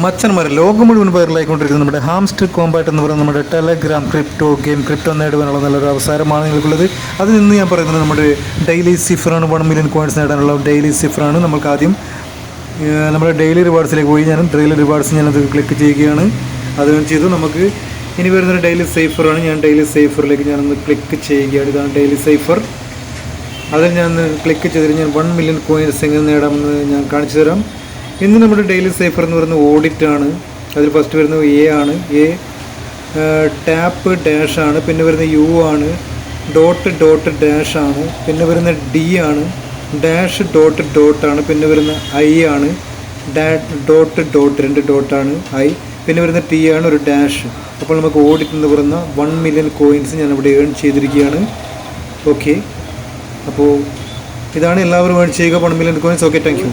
മച്ചന്മാർ ലോകം മുഴുവൻ വൈറലായിക്കൊണ്ടിരിക്കുന്ന നമ്മുടെ ഹാംസ്റ്റർ കോമ്പാറ്റ് എന്ന് പറയുന്ന നമ്മുടെ ടെലഗ്രാം ക്രിപ്റ്റോ ഗെയിം ക്രിപ്റ്റോ നേടുവാനുള്ള നല്ലൊരു അവസരമാണ് നിങ്ങൾക്കുള്ളത്. അതിൽ നിന്ന് ഞാൻ പറയുന്നത് നമ്മുടെ ഡെയിലി സിഫറാണ് വൺ മില്യൺ കോയിൻസ് നേടാനുള്ള ഡെയിലി സിഫറാണ് നമുക്ക് ആദ്യം നമ്മുടെ ഡെയിലി റിവാർഡ്സിലേക്ക് പോയി. ഞാൻ ഡെയിലി റിവാർഡ്സ് ഞാനത് ക്ലിക്ക് ചെയ്യുകയാണ്. അത് ചെയ്തു. നമുക്ക് ഇനി വരുന്നൊരു ഡെയിലി സേഫറാണ് ഞാൻ ഡെയിലി സേഫറിലേക്ക് ഞാനൊന്ന് ക്ലിക്ക് ചെയ്യുകയാണ്. ഇതാണ് ഡെയിലി സൈഫർ അതിൽ ഞാൻ ക്ലിക്ക് ചെയ്തിട്ട് ഞാൻ വൺ മില്യൺ കോയിൻസ് എങ്ങനെ നേടാമെന്ന് ഞാൻ കാണിച്ചു തരാം. ഇന്ന് നമ്മുടെ ഡെയിലി സേഫർ എന്ന് പറയുന്നത് ഓഡിറ്റ് ആണ്. അതിൽ ഫസ്റ്റ് വരുന്നത് എ ആണ്. എ ടാപ്പ് ഡാഷ് ആണ്. പിന്നെ വരുന്ന യു ആണ്. ഡോട്ട് ഡോട്ട് ഡാഷ് ആണ്. പിന്നെ വരുന്ന ഡി ആണ്. ഡാഷ് ഡോട്ട് ഡോട്ട് ആണ്. പിന്നെ വരുന്ന ഐ ആണ്. ഡാ ഡോട്ട് ഡോട്ട് രണ്ട് ഡോട്ടാണ് ഐ പിന്നെ വരുന്ന ടി ആണ് ഒരു ഡാഷ് അപ്പോൾ നമുക്ക് ഓഡിറ്റ് എന്ന് പറയുന്ന വൺ മില്യൺ കോയിൻസ് ഞാൻ ഇവിടെ ഏൺ ചെയ്തിരിക്കുകയാണ്. ഓക്കെ അപ്പോൾ ഇതാണ് എല്ലാവരും ഏൺ ചെയ്യുക. One million coins okay thank you